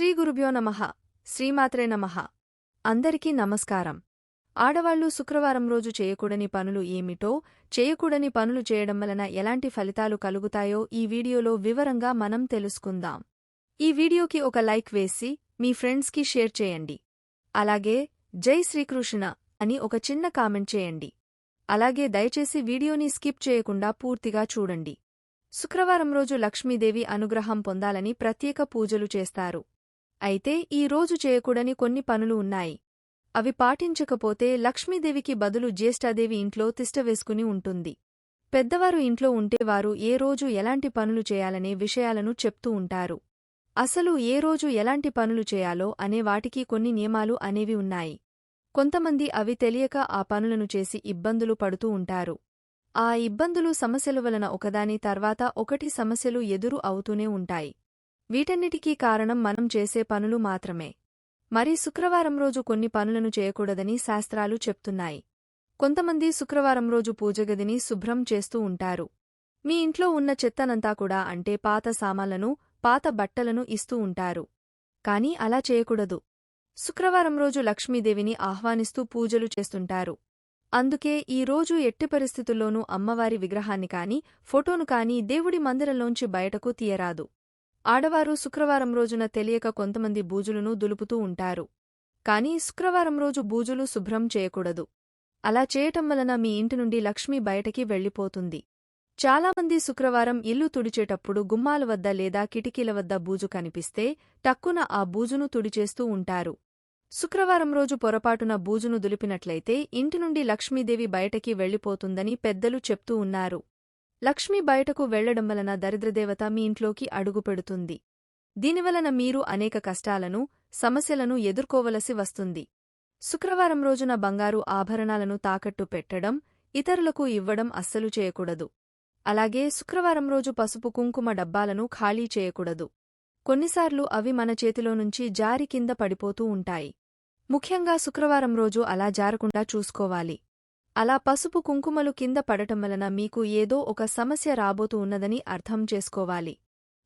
శ్రీ గురుభ్యో నమః. శ్రీమాత్రే నమః. అందరికీ నమస్కారం. ఆడవాళ్ళు శుక్రవారం రోజు చేయకూడని పనులు ఏమిటో చేయకూడని పనులు చేయడం వలన ఎలాంటి ఫలితాలు కలుగుతాయో ఈ వీడియోలో వివరంగా మనం తెలుసుకుందాం. ఈ వీడియోకి ఒక లైక్ వేసి మీ ఫ్రెండ్స్కి షేర్ చేయండి. అలాగే జై శ్రీకృష్ణ అని ఒక చిన్న కామెంట్ చేయండి. అలాగే దయచేసి వీడియోని స్కిప్ చేయకుండా పూర్తిగా చూడండి. శుక్రవారం రోజు లక్ష్మీదేవి అనుగ్రహం పొందాలని ప్రత్యేక పూజలు చేస్తారు. అయితే ఈ రోజు చేయకూడని కొన్ని పనులు ఉన్నాయి. అవి పాటించకపోతే లక్ష్మీదేవికి బదులు జ్యేష్ఠాదేవి ఇంట్లో తిష్టవేసుకుని ఉంటుంది. పెద్దవారు ఇంట్లో ఉంటే వారు ఏ రోజు ఎలాంటి పనులు చేయాలనే విషయాలను చెప్తూ ఉంటారు. అసలు ఏ రోజు ఎలాంటి పనులు చేయాలో అనే వాటికి కొన్ని నియమాలు అనేవి ఉన్నాయి. కొంతమంది అవి తెలియక ఆ పనులను చేసి ఇబ్బందులు పడుతూ ఉంటారు. ఆ ఇబ్బందులు సమస్యల వలన ఒకదాని తర్వాత ఒకటి సమస్యలు ఎదురు అవుతూనే ఉంటాయి. వీటన్నిటికీ కారణం మనం చేసే పనులు మాత్రమే. మరి శుక్రవారం రోజు కొన్ని పనులను చేయకూడదని శాస్త్రాలు చెప్తున్నాయి. కొంతమంది శుక్రవారం రోజు పూజగదిని శుభ్రం చేస్తూ ఉంటారు. మీ ఇంట్లో ఉన్న చెత్తనంతా కూడా అంటే పాత సామాన్లను పాత బట్టలను ఇస్తూ ఉంటారు. కాని అలా చేయకూడదు. శుక్రవారం రోజు లక్ష్మీదేవిని ఆహ్వానిస్తూ పూజలు చేస్తుంటారు. అందుకే ఈ రోజు ఎట్టి పరిస్థితుల్లోనూ అమ్మవారి విగ్రహాన్ని కాని ఫోటోను కాని దేవుడి మందిరంలోంచి బయటకు తీయరాదు. ఆడవారు శుక్రవారం రోజున తెలియక కొంతమంది బూజులను దులుపుతూ ఉంటారు. కాని శుక్రవారం రోజు బూజులు శుభ్రం చేయకూడదు. అలా చేయటం వలన మీ ఇంటి నుండి లక్ష్మి బయటకి వెళ్ళిపోతుంది. చాలామంది శుక్రవారం ఇల్లు తుడిచేటప్పుడు గుమ్మాల వద్ద లేదా కిటికీల వద్ద బూజు కనిపిస్తే టక్కున ఆ బూజును తుడిచేస్తూ ఉంటారు. శుక్రవారం రోజు పొరపాటున బూజును దులిపినట్లయితే ఇంటి నుండి లక్ష్మీదేవి బయటకి వెళ్ళిపోతుందని పెద్దలు చెప్తూ ఉన్నారు. లక్ష్మి బయటకు వెళ్ళడం వలన దరిద్రదేవత మీ ఇంట్లోకి అడుగుపెడుతుంది దీనివలన మీరు అనేక కష్టాలను సమస్యలను ఎదుర్కోవలసి వస్తుంది. శుక్రవారం రోజున బంగారు ఆభరణాలను తాకట్టు పెట్టడం ఇతరులకు ఇవ్వడం అస్సలు చేయకూడదు. అలాగే శుక్రవారం రోజు పసుపు కుంకుమ డబ్బాలను ఖాళీ చేయకూడదు. కొన్నిసార్లు అవి మన చేతిలో నుంచి జారి కింద పడిపోతూ ఉంటాయి. ముఖ్యంగా శుక్రవారం రోజు అలా జారకుండా చూసుకోవాలి. అలా పసుపు కుంకుమలు కింద పడటం వలన మీకు ఏదో ఒక సమస్య రాబోతూ ఉన్నదని అర్థం చేసుకోవాలి.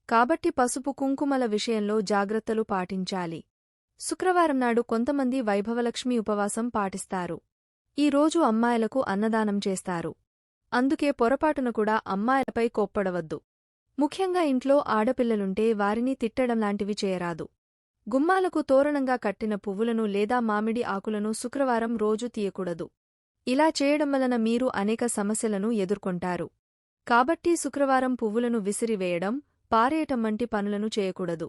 కాబట్టి పసుపు కుంకుమల విషయంలో జాగ్రత్తలు పాటించాలి. శుక్రవారం నాడు కొంతమంది వైభవలక్ష్మి ఉపవాసం పాటిస్తారు. ఈ రోజు అమ్మాయిలకు అన్నదానం చేస్తారు. అందుకే పొరపాటున కూడా అమ్మాయిలపై కోప్పడవద్దు. ముఖ్యంగా ఇంట్లో ఆడపిల్లలుంటే వారిని తిట్టడం లాంటివి చేయరాదు. గుమ్మాలకు తోరణంగా కట్టిన పువ్వులను లేదా మామిడి ఆకులను శుక్రవారం రోజు తీయకూడదు. ఇలా చేయడం వలన మీరు అనేక సమస్యలను ఎదుర్కొంటారు. కాబట్టి శుక్రవారం పువ్వులను విసిరివేయడం పారేయటం వంటి పనులను చేయకూడదు.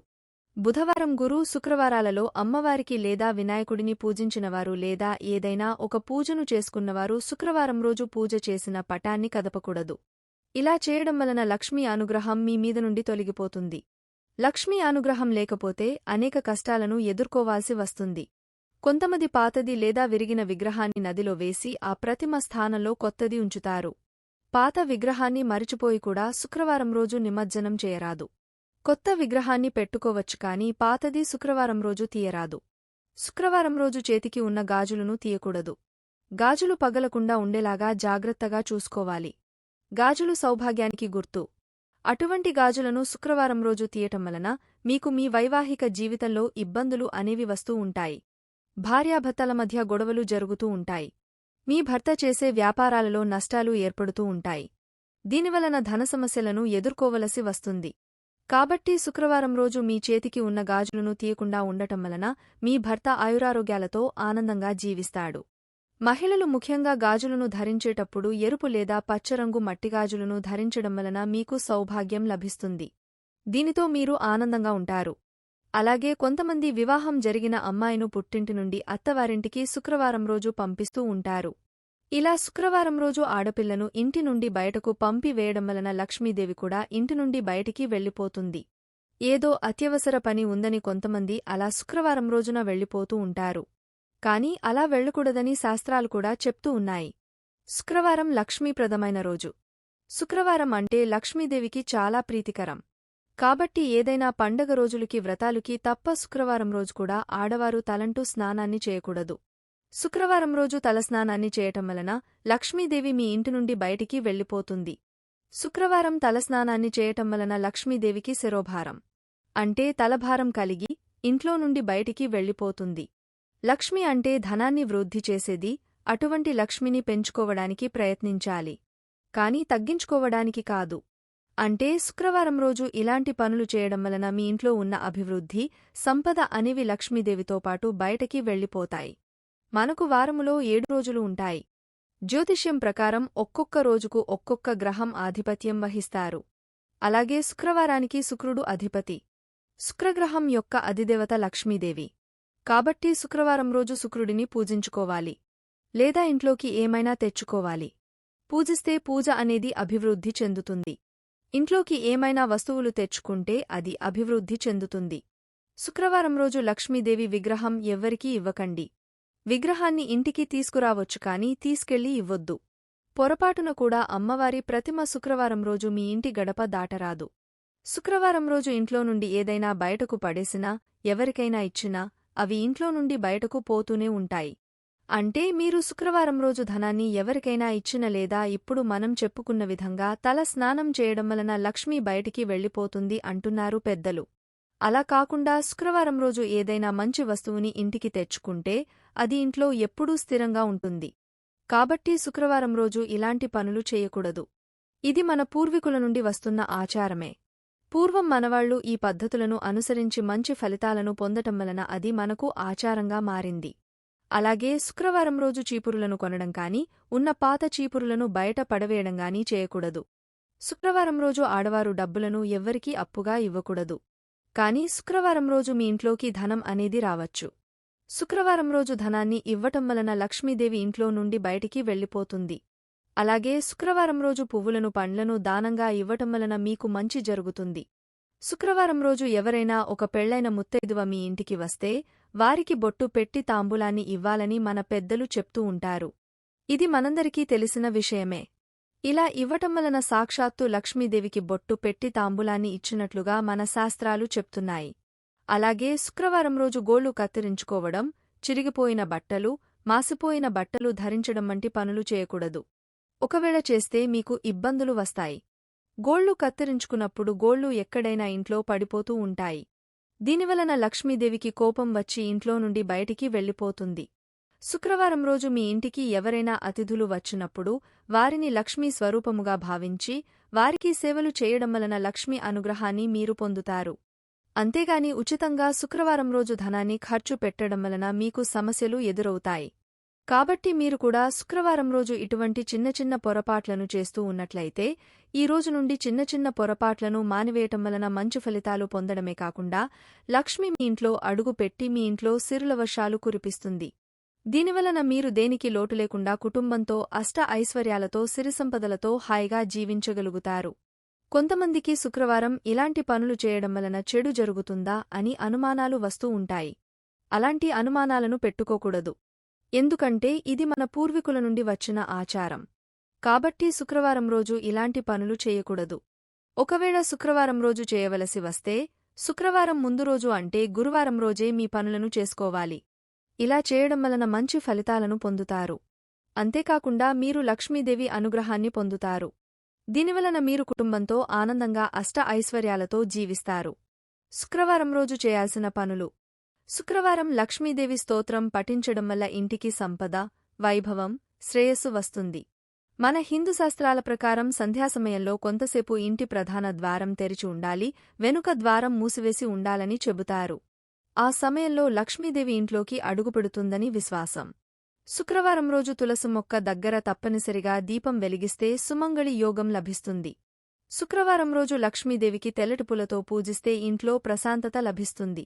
బుధవారం గురు శుక్రవారాలలో అమ్మవారికి లేదా వినాయకుడిని పూజించినవారు లేదా ఏదైనా ఒక పూజను చేసుకున్నవారు శుక్రవారం రోజు పూజ చేసిన పటాన్ని కదపకూడదు. ఇలా చేయడం వలన లక్ష్మీ అనుగ్రహం మీ మీద నుండి తొలగిపోతుంది. లక్ష్మీ అనుగ్రహం లేకపోతే అనేక కష్టాలను ఎదుర్కోవాల్సి వస్తుంది. కొంతమంది పాతది లేదా విరిగిన విగ్రహాన్ని నదిలో వేసి ఆ ప్రతిమ స్థానంలో కొత్తది ఉంచుతారు. పాత విగ్రహాన్ని మరిచిపోయి కూడా శుక్రవారం రోజు నిమజ్జనం చేయరాదు. కొత్త విగ్రహాన్ని పెట్టుకోవచ్చు కాని పాతది శుక్రవారం రోజు తీయరాదు. శుక్రవారం రోజు చేతికి ఉన్న గాజులను తీయకూడదు. గాజులు పగలకుండా ఉండేలాగా జాగ్రత్తగా చూసుకోవాలి. గాజులు సౌభాగ్యానికి గుర్తు. అటువంటి గాజులను శుక్రవారం రోజు తీయటం వలన మీకు మీ వైవాహిక జీవితంలో ఇబ్బందులు అనేవి వస్తూ ఉంటాయి. భార్యాభర్తల మధ్య గొడవలు జరుగుతూ ఉంటాయి. మీ భర్త చేసే వ్యాపారాలలో నష్టాలు ఏర్పడుతూ ఉంటాయి. దీనివలన ధన సమస్యలను ఎదుర్కోవలసి వస్తుంది. కాబట్టి శుక్రవారం రోజు మీ చేతికి ఉన్న గాజులను తీయకుండా ఉండటం వలన మీ భర్త ఆయురారోగ్యాలతో ఆనందంగా జీవిస్తాడు. మహిళలు ముఖ్యంగా గాజులను ధరించేటప్పుడు ఎరుపు లేదా పచ్చరంగు మట్టిగాజులను ధరించడం వలన మీకు సౌభాగ్యం లభిస్తుంది. దీనితో మీరు ఆనందంగా ఉంటారు. అలాగే కొంతమంది వివాహం జరిగిన అమ్మాయిను పుట్టింటి నుండి అత్తవారింటికి శుక్రవారం రోజు పంపిస్తూ ఉంటారు. ఇలా శుక్రవారం రోజు ఆడపిల్లను ఇంటి నుండి బయటకు పంపివేయడం వలన లక్ష్మీదేవి కూడా ఇంటి నుండి బయటికి వెళ్ళిపోతుంది. ఏదో అత్యవసర పని ఉందని కొంతమంది అలా శుక్రవారం రోజున వెళ్ళిపోతూ ఉంటారు. కాని అలా వెళ్ళకూడదని శాస్త్రాలు కూడా చెప్తూ ఉన్నాయి. శుక్రవారం లక్ష్మీప్రదమైన రోజు. శుక్రవారం అంటే లక్ష్మీదేవికి చాలా ప్రీతికరం. కాబట్టి ఏదైనా పండగ రోజులకి వ్రతాలుకి తప్ప శుక్రవారం రోజు కూడా ఆడవారు తలంటూ స్నానాన్ని చేయకూడదు. శుక్రవారం రోజు తలస్నానాన్ని చేయటం వలన లక్ష్మీదేవి మీ ఇంటి నుండి బయటికి వెళ్ళిపోతుంది. శుక్రవారం తలస్నానాన్ని చేయటం వలన లక్ష్మీదేవికి శిరోభారం. అంటే తలభారం కలిగి ఇంట్లో నుండి బయటికి వెళ్ళిపోతుంది. లక్ష్మి అంటే ధనాన్ని వృద్ధి చేసేది అటువంటి లక్ష్మిని పెంచుకోవడానికి ప్రయత్నించాలి. కాని తగ్గించుకోవడానికి కాదు. అంటే శుక్రవారం రోజు ఇలాంటి పనులు చేయడం వలన మీ ఇంట్లో ఉన్న అభివృద్ధి సంపద అనేవి లక్ష్మీదేవితో పాటు బయటకి వెళ్ళిపోతాయి. మనకు వారములో ఏడు రోజులు ఉంటాయి. జ్యోతిష్యం ప్రకారం ఒక్కొక్క రోజుకు ఒక్కొక్క గ్రహం ఆధిపత్యం వహిస్తారు. అలాగే శుక్రవారానికి శుక్రుడు అధిపతి. శుక్రగ్రహం యొక్క అధిదేవత లక్ష్మీదేవి. కాబట్టి శుక్రవారం రోజు శుక్రుడిని పూజించుకోవాలి. లేదా ఇంట్లోకి ఏమైనా తెచ్చుకోవాలి. పూజిస్తే పూజ అనేది అభివృద్ధి చెందుతుంది. ఇంట్లోకి ఏమైనా వస్తువులు తెచ్చుకుంటే అది అభివృద్ధి చెందుతుంది. శుక్రవారం రోజు లక్ష్మీదేవి విగ్రహం ఎవ్వరికీ ఇవ్వకండి. విగ్రహాన్ని ఇంటికి తీసుకురావచ్చు కాని తీసుకెళ్ళి ఇవ్వొద్దు. పొరపాటున కూడా అమ్మవారి ప్రతిమ శుక్రవారం రోజు మీ ఇంటి గడప దాటరాదు. శుక్రవారం రోజు ఇంట్లో నుండి ఏదైనా బయటకు పడేసినా ఎవరికైనా ఇచ్చినా అవి ఇంట్లో నుండి బయటకు పోతూనే ఉంటాయి. అంటే మీరు శుక్రవారం రోజు ధనాన్ని ఎవరికైనా ఇచ్చిన లేదా ఇప్పుడు మనం చెప్పుకున్న విధంగా తల స్నానం చేయడం వలన లక్ష్మీ బయటికి వెళ్ళిపోతుంది అంటున్నారు పెద్దలు. అలా కాకుండా శుక్రవారం రోజు ఏదైనా మంచి వస్తువుని ఇంటికి తెచ్చుకుంటే అది ఇంట్లో ఎప్పుడూ స్థిరంగా ఉంటుంది. కాబట్టి శుక్రవారం రోజు ఇలాంటి పనులు చేయకూడదు. ఇది మన పూర్వీకుల నుండి వస్తున్న ఆచారమే. పూర్వం మనవాళ్ళు ఈ పద్ధతులను అనుసరించి మంచి ఫలితాలను పొందటం వలన అది మనకు ఆచారంగా మారింది. అలాగే శుక్రవారం రోజు చీపురులను కొనడం కానీ ఉన్న పాత చీపురులను బయట పడవేయడం గానీ చేయకూడదు. శుక్రవారం రోజు ఆడవారు డబ్బులను ఎవ్వరికీ అప్పుగా ఇవ్వకూడదు. కాని శుక్రవారం రోజు మీ ఇంట్లోకి ధనం అనేది రావచ్చు. శుక్రవారం రోజు ధనాన్ని ఇవ్వటం వలన లక్ష్మీదేవి ఇంట్లో నుండి బయటికి వెళ్ళిపోతుంది. అలాగే శుక్రవారం రోజు పువ్వులను పండ్లను దానంగా ఇవ్వటం వలన మీకు మంచి జరుగుతుంది. శుక్రవారం రోజు ఎవరైనా ఒక పెళ్ళైన ముత్తైదువ మీ ఇంటికి వస్తే వారికి బొట్టు పెట్టి తాంబూలాన్ని ఇవ్వాలని మన పెద్దలు చెప్తూ ఉంటారు. ఇది మనందరికీ తెలిసిన విషయమే. ఇలా ఇవ్వటం వలన సాక్షాత్తు లక్ష్మీదేవికి బొట్టు పెట్టి తాంబూలాన్ని ఇచ్చినట్లుగా మన శాస్త్రాలు చెప్తున్నాయి. అలాగే శుక్రవారం రోజు గోళ్ళు కత్తిరించుకోవడం చిరిగిపోయిన బట్టలు మాసిపోయిన బట్టలు ధరించడం వంటి పనులు చేయకూడదు. ఒకవేళ చేస్తే మీకు ఇబ్బందులు వస్తాయి. గోళ్ళు కత్తిరించుకున్నప్పుడు గోళ్ళు ఎక్కడైనా ఇంట్లో పడిపోతూ ఉంటాయి. దీనివలన లక్ష్మీదేవికి కోపం వచ్చి ఇంట్లో నుండి బయటికి వెళ్ళిపోతుంది. శుక్రవారం రోజు మీ ఇంటికి ఎవరైనా అతిథులు వచ్చినప్పుడు వారిని లక్ష్మీ స్వరూపముగా భావించి వారికి సేవలు చేయడం వలన లక్ష్మీ అనుగ్రహాన్ని మీరు పొందుతారు. అంతేగాని ఉచితంగా శుక్రవారం రోజు ధనాన్ని ఖర్చు పెట్టడం వలన మీకు సమస్యలు ఎదురవుతాయి. కాబట్టి మీరు కూడా శుక్రవారం రోజు ఇటువంటి చిన్న చిన్న పొరపాట్లను చేస్తూ ఉన్నట్లయితే ఈ రోజు నుండి చిన్న చిన్న పొరపాట్లను మానివేయటం వలన మంచి ఫలితాలు పొందడమే కాకుండా లక్ష్మి మీ ఇంట్లో అడుగు పెట్టి మీ ఇంట్లో సిరుల వర్షాలు కురిపిస్తుంది. దీనివలన మీరు దేనికి లోటు లేకుండా కుటుంబంతో అష్ట ఐశ్వర్యాలతో సిరిసంపదలతో హాయిగా జీవించగలుగుతారు. కొంతమందికి శుక్రవారం ఇలాంటి పనులు చేయడం వలన చెడు జరుగుతుందా అని అనుమానాలు వస్తూ ఉంటాయి. అలాంటి అనుమానాలను పెట్టుకోకూడదు. ఎందుకంటే ఇది మన పూర్వీకుల నుండి వచ్చిన ఆచారం. కాబట్టి శుక్రవారం రోజు ఇలాంటి పనులు చేయకూడదు. ఒకవేళ శుక్రవారం రోజు చేయవలసి వస్తే శుక్రవారం ముందు రోజు అంటే గురువారం రోజే మీ పనులను చేసుకోవాలి. ఇలా చేయడం వలన మంచి ఫలితాలను పొందుతారు. అంతేకాకుండా మీరు లక్ష్మీదేవి అనుగ్రహాన్ని పొందుతారు. దీనివలన మీరు కుటుంబంతో ఆనందంగా అష్ట ఐశ్వర్యాలతో జీవిస్తారు. శుక్రవారం రోజు చేయాల్సిన పనులు. శుక్రవారం లక్ష్మీదేవి స్తోత్రం పఠించడం వల్ల ఇంటికి సంపద వైభవం శ్రేయస్సు వస్తుంది. మన హిందూ శాస్త్రాల ప్రకారం సంధ్యాసమయంలో కొంతసేపు ఇంటి ప్రధాన ద్వారం తెరిచి ఉండాలి వెనుక ద్వారం మూసివేసి ఉండాలని చెబుతారు. ఆ సమయంలో లక్ష్మీదేవి ఇంట్లోకి అడుగుపెడుతుందని విశ్వాసం. శుక్రవారం రోజు తులసి మొక్క దగ్గర తప్పనిసరిగా దీపం వెలిగిస్తే సుమంగళి యోగం లభిస్తుంది. శుక్రవారం రోజు లక్ష్మీదేవికి తెల్లటిపులతో పూజిస్తే ఇంట్లో ప్రశాంతత లభిస్తుంది.